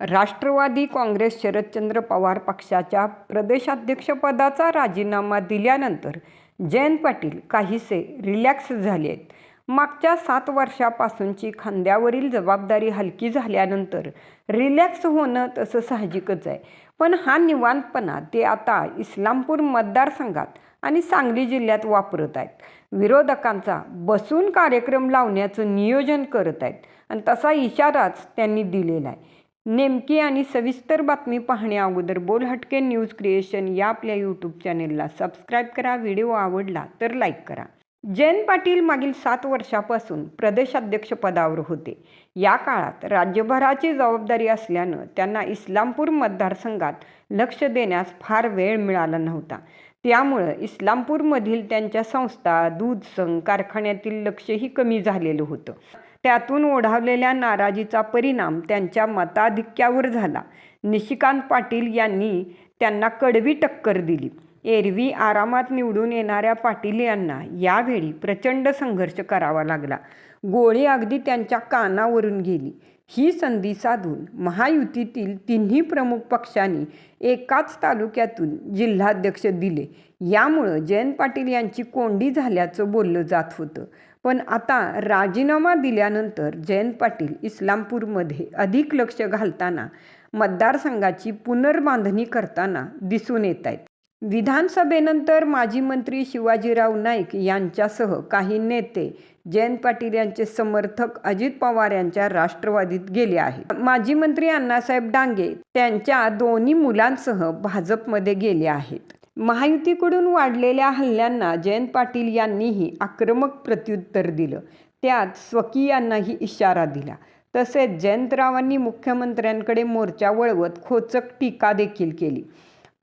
राष्ट्रवादी काँग्रेस शरदचंद्र पवार पक्षाच्या प्रदेशाध्यक्षपदाचा राजीनामा दिल्यानंतर जयंत पाटील काहीसे रिलॅक्स झाले आहेत. मागच्या सात वर्षापासूनची खांद्यावरील जबाबदारी हलकी झाल्यानंतर रिलॅक्स होणं तसं साहजिकच आहे. पण हा निवांतपणा ते आता इस्लामपूर मतदारसंघात आणि सांगली जिल्ह्यात वापरत आहेत. विरोधकांचा बसून कार्यक्रम लावण्याचं नियोजन करत आहेत. आणि तसा इशाराच त्यांनी दिलेला आहे. नेमकी आणि सविस्तर बातमी पाहण्या अगोदर बोल हटके न्यूज क्रिएशन या आपल्या यूट्यूब चॅनेलला सबस्क्राईब करा. व्हिडिओ आवडला तर लाईक करा. जयंत पाटील मागील सात वर्षापासून प्रदेशाध्यक्षपदावर होते. या काळात राज्यभराची जबाबदारी असल्यानं त्यांना इस्लामपूर मतदारसंघात लक्ष देण्यास फार वेळ मिळाला नव्हता. त्यामुळं इस्लामपूरमधील त्यांच्या संस्था दूध संघ कारखान्यातील लक्षही कमी झालेलं होतं. त्यातून ओढावलेल्या नाराजीचा परिणाम त्यांच्या मताधिक्यावर झाला. निशिकांत पाटील यांनी त्यांना कडवी टक्कर दिली. एरवी आरामात निवडून येणाऱ्या पाटील यांना यावेळी प्रचंड संघर्ष करावा लागला. गोळी अगदी त्यांच्या कानावरून गेली. ही संधी साधून महायुतीतील तिन्ही प्रमुख पक्षांनी एकाच तालुक्यातून जिल्हाध्यक्ष दिले. यामुळं जयंत पाटील यांची कोंडी झाल्याचं बोललं जात होतं. पण आता राजीनामा दिल्यानंतर जयंत पाटील इस्लामपूरमध्ये अधिक लक्ष घालताना मतदारसंघाची पुनर्बांधणी करताना दिसून येत आहेत. विधानसभेनंतर माजी मंत्री शिवाजीराव नाईक यांच्यासह काही नेते जयंत पाटील यांचे समर्थक अजित पवार यांच्या राष्ट्रवादीत गेले आहेत. माजी मंत्री अण्णासाहेब डांगे त्यांच्या दोन्ही मुलांसह भाजपमध्ये गेले आहेत. महायुतीकडून वाढलेल्या हल्ल्यांना जयंत पाटील यांनीही आक्रमक प्रत्युत्तर दिलं. त्यात स्वकीयांनाही इशारा दिला. तसेच जयंतरावांनी मुख्यमंत्र्यांकडे मोर्चा वळवत खोचक टीका देखील केली.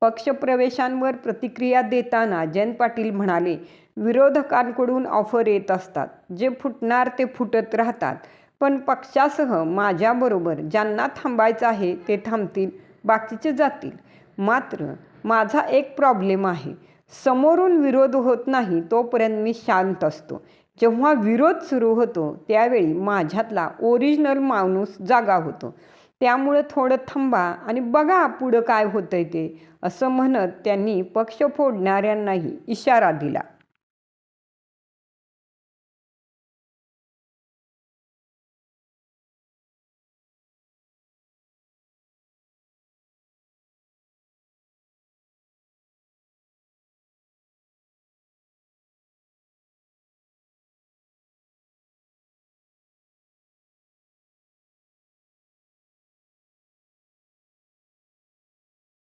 पक्षप्रवेशांवर प्रतिक्रिया देताना जयंत पाटील म्हणाले विरोधकांकडून ऑफर येत असतात. जे फुटणार ते फुटत राहतात. पण पक्षासह माझ्याबरोबर ज्यांना थांबायचं आहे ते थांबतील बाकीचे जातील. मात्र माझा एक प्रॉब्लेम आहे. समोरून विरोध होत नाही तोपर्यंत मी शांत असतो. जेव्हा विरोध सुरू होतो त्यावेळी माझ्यातला ओरिजिनल माणूस जागा होतो. त्यामुळं थोडं थांबा आणि बघा पुढं काय होतंय ते असं म्हणत त्यांनी पक्ष फोडणाऱ्यांनाही इशारा दिला.